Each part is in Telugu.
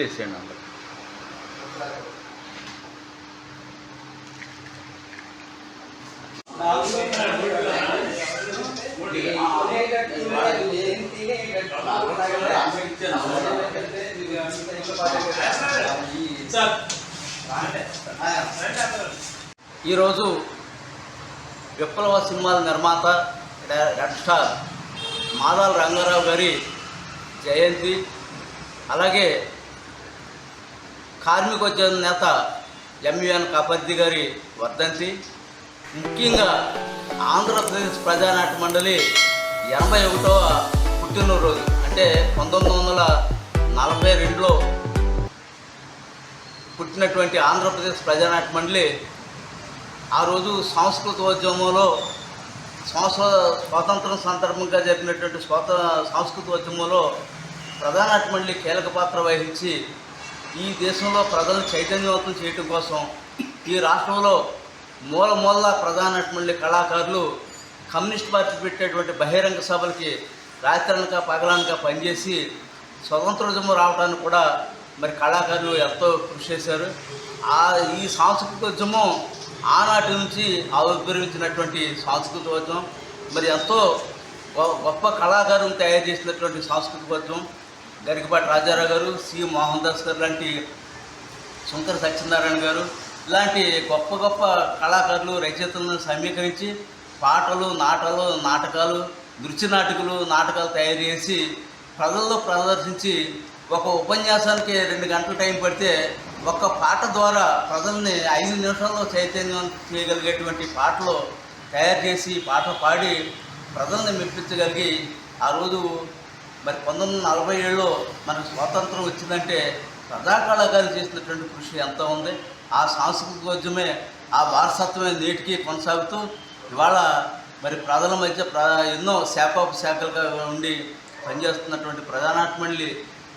వదిలేసేయండి అందరూ. ఈరోజు విప్లవ సినిమాల నిర్మాత రెడ్ స్టార్ మాదాల రంగారావు గారి జయంతి అలాగే కార్మికోద్యమ నేత ఎంయుఎన్ కపర్ది గారి వర్ధంతి. ముఖ్యంగా ఆంధ్రప్రదేశ్ ప్రజానాట్య మండలి ఎనభై ఒకటవ పుట్టినరోజు అంటే పంతొమ్మిది వందల నలభై రెండులో పుట్టినటువంటి ఆంధ్రప్రదేశ్ ప్రజానాట్య మండలి ఆ రోజు సంస్కృతోద్యమంలో సంవత్సర స్వాతంత్రం సందర్భంగా జరిగినటువంటి స్వాత సాంస్కృతికోద్యమంలో ప్రధానాట్య మండలి కీలక పాత్ర వహించి ఈ దేశంలో ప్రజలను చైతన్యవంతం చేయడం కోసం ఈ రాష్ట్రంలో మూల మూల ప్రధానటువంటి కళాకారులు కమ్యూనిస్ట్ పార్టీ పెట్టేటువంటి బహిరంగ సభలకి రాత్రనక పగలనక పనిచేసి స్వతంత్రోద్యమం రావడానికి కూడా మరి కళాకారులు ఎంతో కృషి చేశారు. ఆ ఈ సాంస్కృతికోద్యమం ఆనాటి నుంచి ఆవిర్భవించినటువంటి సాంస్కృతికోద్యమం మరి ఎంతో గొ- గొప్ప కళాకారులు తయారు చేసినటువంటి సాంస్కృతికోద్యమం గరికపాటి రాజారావు గారు సి మోహన్ దాస్ గారు లాంటి శంకర సత్యనారాయణ గారు ఇలాంటి గొప్ప గొప్ప కళాకారులు రచయితలను సమీకరించి పాటలు నాటలు నాటకాలు నృత్య నాటకాలు నాటకాలు తయారు చేసి ప్రజల్లో ప్రదర్శించి ఒక ఉపన్యాసానికి రెండు గంటల టైం పడితే ఒక పాట ద్వారా ప్రజల్ని ఐదు నిమిషాల్లో చైతన్యం చేయగలిగేటువంటి పాటలు తయారు చేసి పాట పాడి ప్రజల్ని మెప్పించగలిగి ఆ రోజు మరి పంతొమ్మిది వందల నలభై ఏడులో మనకు స్వాతంత్రం వచ్చిందంటే ప్రజాకళాకారులు చేసినటువంటి కృషి ఎంత ఉంది? ఆ సాంస్కృతిక ఉద్యమే ఆ వారసత్వమే నేటికి కొనసాగుతూ ఇవాళ మరి ప్రజల మధ్య ప్ర ఎన్నో శాఖోపశాఖలుగా ఉండి పనిచేస్తున్నటువంటి ప్రధానాట్య మండలి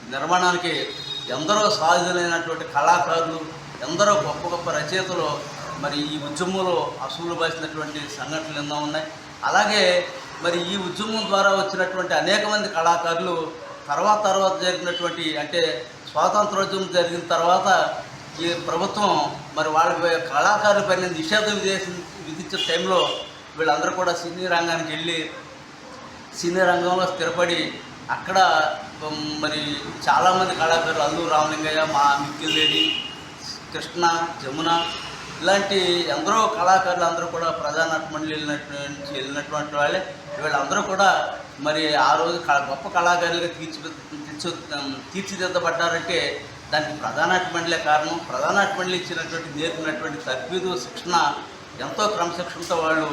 నిర్మాణానికి ఎందరో సాధులైనటువంటి కళాకారులు ఎందరో గొప్ప గొప్ప రచయితలు మరి ఈ ఉద్యమంలో అసూలు బాసినటువంటి సంఘటనలు ఎన్నో ఉన్నాయి. అలాగే మరి ఈ ఉద్యమం ద్వారా వచ్చినటువంటి అనేక మంది కళాకారులు తర్వాత తర్వాత జరిగినటువంటి అంటే స్వాతంత్రోద్యమం జరిగిన తర్వాత ఈ ప్రభుత్వం మరి వాళ్ళ కళాకారుల పైన నిషేధం విధించి విధించిన టైంలో వీళ్ళందరూ కూడా సినీ రంగానికి వెళ్ళి సినీ రంగంలో స్థిరపడి అక్కడ మరి చాలామంది కళాకారులు అల్లు రామలింగయ్య మా మిక్కిలేని కృష్ణ జమున ఇలాంటి ఎందరో కళాకారులు అందరూ కూడా ప్రధాన మండలి వెళ్ళినటువంటి వెళ్ళినటువంటి వాళ్ళే. వీళ్ళందరూ కూడా మరి ఆ రోజు గొప్ప కళాకారులుగా తీర్చి తీర్చి తీర్చిదిద్దబడ్డారంటే దానికి ప్రధానాట్య కారణం. ప్రధానాట్య ఇచ్చినటువంటి నేర్పినటువంటి తర్ఫీదు శిక్షణ ఎంతో క్రమశిక్షణతో వాళ్ళు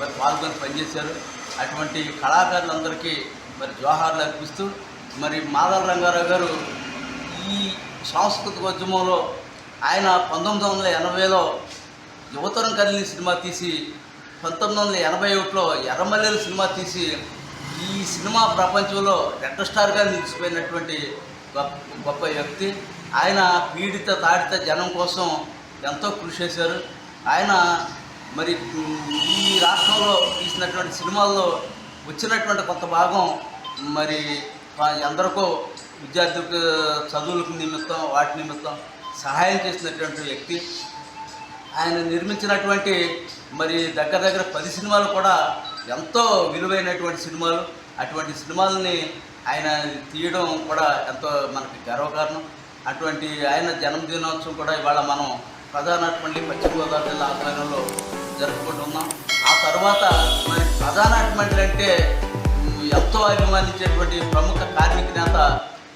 మరి పాల్గొని పనిచేశారు. అటువంటి కళాకారులందరికీ మరి జోహార్లు అర్పిస్తూ మరి మాధవ రంగారావు గారు ఈ సాంస్కృతిక ఉద్యమంలో ఆయన పంతొమ్మిది వందల ఎనభైలో యువతరం కలిగిన సినిమా తీసి పంతొమ్మిది వందల ఎనభై ఒకటిలో ఎర్రమల్లెలు సినిమా తీసి ఈ సినిమా ప్రపంచంలో రెడ్ స్టార్గా నిలిచిపోయినటువంటి గొప్ప గొప్ప వ్యక్తి. ఆయన పీడిత తాడిత జనం కోసం ఎంతో కృషి చేశారు. ఆయన మరి ఈ రాష్ట్రంలో తీసినటువంటి సినిమాల్లో వచ్చినటువంటి కొంత భాగం మరి ఎందరికో విద్యార్థులకు చదువులకు నిమిత్తం వాటి నిమిత్తం సహాయం చేసినటువంటి వ్యక్తి. ఆయన నిర్మించినటువంటి మరి దగ్గర దగ్గర పది సినిమాలు కూడా ఎంతో విలువైనటువంటి సినిమాలు. అటువంటి సినిమాలని ఆయన తీయడం కూడా ఎంతో మనకి గర్వకారణం. అటువంటి ఆయన జన్మదినోత్సవం కూడా ఇవాళ మనం ప్రధానటువంటి పశ్చిమ గోదావరి జిల్లా ఆధ్వర్యంలో జరుపుకుంటున్నాం ఆ తర్వాత మరి ప్రధానటువంటి అంటే ఎంతో అభిమానించేటువంటి ప్రముఖ కార్మిక నేత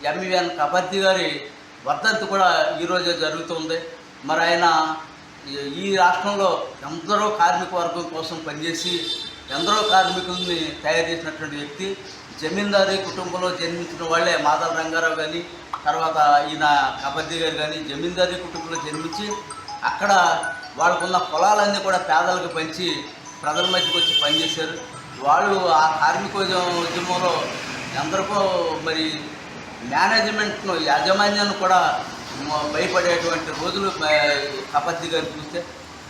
ఎంవిఎన్ కపర్తి గారి వర్ధంతి కూడా ఈరోజే జరుగుతుంది మరి ఆయన ఈ- రాష్ట్రంలో ఎందరో కార్మిక వర్గం కోసం పనిచేసి ఎందరో కార్మికుల్ని తయారు చేసినటువంటి వ్యక్తి జమీందారీ కుటుంబంలో జన్మించిన వాళ్ళే మాధవ రంగారావు కానీ తర్వాత ఈయన కబడ్డీ గారు కానీ జమీందారీ కుటుంబంలో జన్మించి అక్కడ వాళ్ళకున్న పొలాలన్నీ కూడా పేదలకు పంచి ప్రజల మధ్యకి వచ్చి పనిచేశారు. వాళ్ళు ఆ కార్మిక ఉద్యమంలో ఎందరికో మరి మేనేజ్మెంట్ను యాజమాన్యాన్ని కూడా భయపడేటువంటి రోజులు కపత్తి గారు చూస్తే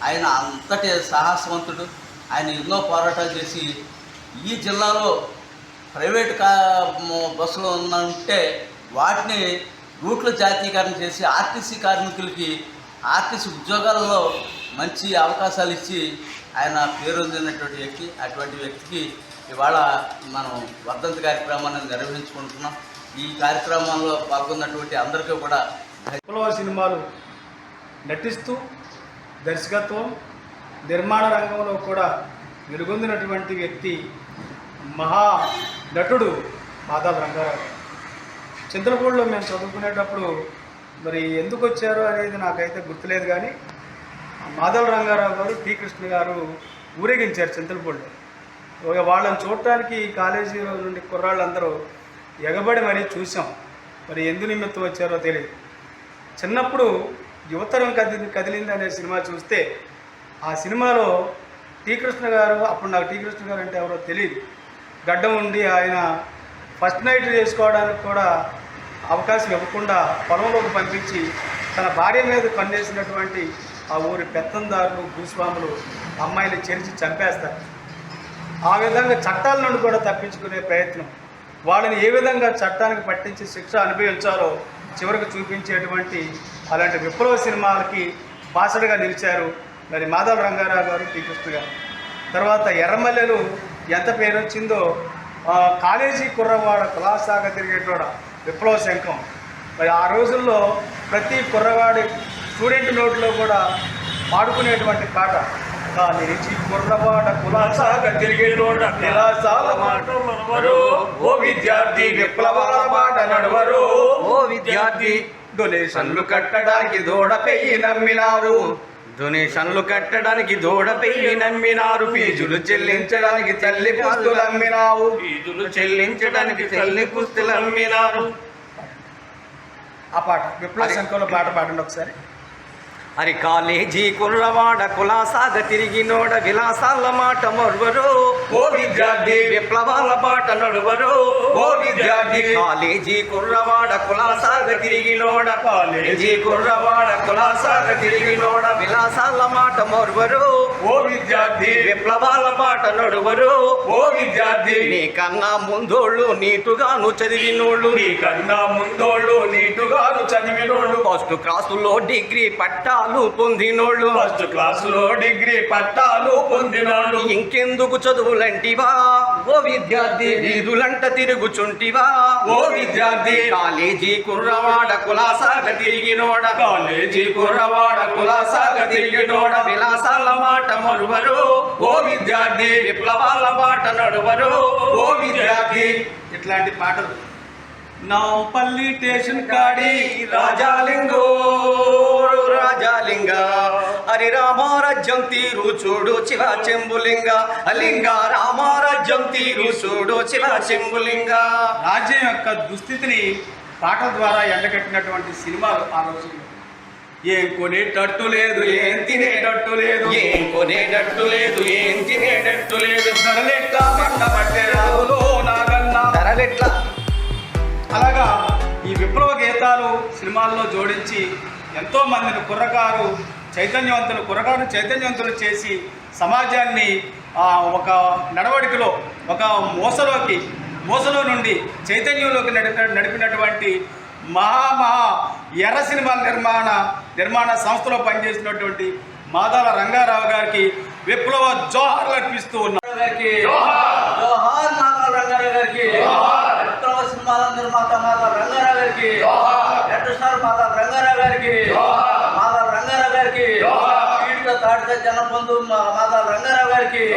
ఆయన అంతటి సాహసవంతుడు. ఆయన ఎన్నో పోరాటాలు చేసి ఈ జిల్లాలో ప్రైవేట్ కా బస్సులు ఉంటే వాటిని రూట్ల జాతీయకరణ చేసి ఆర్టీసీ కార్మికులకి ఆర్టీసీ ఉద్యోగాల్లో మంచి అవకాశాలు ఇచ్చి ఆయన పేరొందినటువంటి వ్యక్తి అటువంటి వ్యక్తికి ఇవాళ మనం వర్ధంతి కార్యక్రమాన్ని నిర్వహించుకుంటున్నాం. ఈ కార్యక్రమంలో పాల్గొన్నటువంటి అందరికీ కూడా విప్లవ సినిమాలు నటిస్తూ దర్శకత్వం నిర్మాణ రంగంలో కూడా వెలుగొందినటువంటి వ్యక్తి మహా నటుడు మాధవ రంగారావు. చంద్రపూడిలో మేము చదువుకునేటప్పుడు మరి ఎందుకు వచ్చారు అనేది నాకైతే గుర్తులేదు కానీ మాధవ రంగారావు గారు టి కృష్ణ గారు ఊరేగించారు చింతలపూడిలో ఒక వాళ్ళని చూడటానికి కాలేజీలో నుండి కుర్రాళ్ళందరూ ఎగబడి మరీ చూసాం మరి ఎందు నిమిత్తం వచ్చారో తెలియదు చిన్నప్పుడు యువతరం కదిలి కదిలింది అనే సినిమా చూస్తే ఆ సినిమాలో టీ కృష్ణ గారు అప్పుడు నాకు టీ కృష్ణ గారు అంటే ఎవరో తెలియదు గడ్డం ఉండి ఆయన ఫస్ట్ నైట్ చేసుకోవడానికి కూడా అవకాశం ఇవ్వకుండా పొలంలోకి పంపించి తన భార్య మీద కన్నేసినటువంటి ఆ ఊరి పెత్తందారులు భూస్వాములు అమ్మాయిని చేర్చి చంపేస్తారు. ఆ విధంగా చట్టాల నుండి కూడా తప్పించుకునే ప్రయత్నం. వాళ్ళని ఏ విధంగా చట్టానికి పట్టించి శిక్ష అనుభవించాలో చివరికి చూపించేటువంటి అలాంటి విప్లవ సినిమాలకి బాసడగా నిలిచారు మరి మాధవ రంగారావు గారు శ్రీకృష్ణ గారు. తర్వాత ఎర్రమల్లెలు ఎంత పేరు వచ్చిందో కాలేజీ కుర్రవాడ కులాసాగా తిరిగేటోడ విప్లవ శంఖం. మరి ఆ రోజుల్లో ప్రతి కుర్రవాడి స్టూడెంట్ నోట్లో కూడా పాడుకునేటువంటి పాట కాలేజీ కుర్రవాడ కులాసాగా తిరిగేటోడ కులాసాల మాట మనవరు ఓ విద్యార్థి విప్లవాల మాట నడవరు. ఓ విద్యార్థి డొనేషన్లు కట్టడానికి దూడ పెయ్యి నమ్మినారు. డొనేషన్లు కట్టడానికి దూడ పెయ్యి నమ్మినారు. ఫీజులు చెల్లించడానికి తల్లి పుస్తులు అమ్మినావు ఫీజులు చెల్లించడానికి తల్లి పుస్తులు అమ్మినారు ఆ పాట విప్లవ శంఖంలో పాట పాడండి ఒకసారి. అరి కాలేజీ కుర్రవాడ కులాసాగ తిరిగినోడ విలాసాల మాట మొర్వరు. ఓ విద్యార్థి విప్లవాల బాట నడువరు. ఓ విద్యార్థి కాలేజీ కుర్రవాడ కులాసాగ తిరిగినోడ కాలేజీ కుర్రవాడ కులాసాగ తిరిగినోడ విలాసాల మాట మొర్వరు. ఓ విద్యార్థి విప్లవాల బాట నడువరు. ఓ విద్యార్థి నీకన్నా ముందోళ్ళు నీటుగాను చదివినోళ్ళు. కన్నా ముందోళ్ళు నీటుగాను చదివినోళ్ళు ఫస్ట్ క్లాసులో డిగ్రీ పట్టాలు పొందినోళ్ళు. ఫస్ట్ క్లాసులో డిగ్రీ పట్టాలు పొందినోళ్ళు. ఇంకెందుకు చదువులంటివా? ఓ విద్యార్థి వీధులంట తిరుగుచుంటివా? ఓ విద్యార్థి కాలేజీ కుర్రవాడ కులాసాగ తిరిగినోడ. కాలేజీ కుర్రవాడ కులాసాగ తిరిగినోడ. విలాసాల మాట మరువరు. ఓ విద్యార్థి విప్లవాల బాట నడువరు. ఓ విద్యార్థి ఇట్లాంటి పాటలు. నాంపల్లి స్టేషన్ కాడి రాజాలింగో రాజాలింగ హరి రామారాజ్యం తీరు చూడు చిల చెంబులింగ అలింగ రామారాజ్యం తీరు చూడు చిల చెంబులింగ రాజ్యం యొక్క దుస్థితిని పాటల ద్వారా ఎండగట్టినటువంటి సినిమాలు ఆ రోజుల్లో ఏం కొనేటట్టు లేదు ఏం తినేటట్టు లేదు. ఏం కొనేటట్టు లేదు ఏం తినేటట్టు లేదు. ధరలెట్ట మంట విప్లవ సినిమాల్లో జోడించి ఎంతో మందిని కుర్రకారు చైతన్యవంతులు కుర్రకారు చైతన్యవంతులు చేసి సమాజాన్ని ఒక నడవడికలో ఒక మోసలోకి మోసలో నుండి చైతన్యంలోకి నడిపి నడిపినటువంటి మహా మహా ఎర్ర సినిమాల నిర్మాణ నిర్మాణ సంస్థలో పనిచేసినటువంటి మాదాల రంగారావు గారికి విప్లవ జోహార్లు అర్పిస్తూ ఉన్నారు గారికి జోహార్ మాధవ రంగారావు గారికి విప్లవ సినిమాల నిర్మాత మాధవ రంగారావు గారికి రెడ్ స్టార్ మాధవ రంగారావు గారికి మాధవ రంగారావు గారికి పీడిత తాడిత జనబంధు మా- మాధవ రంగారావు గారికి.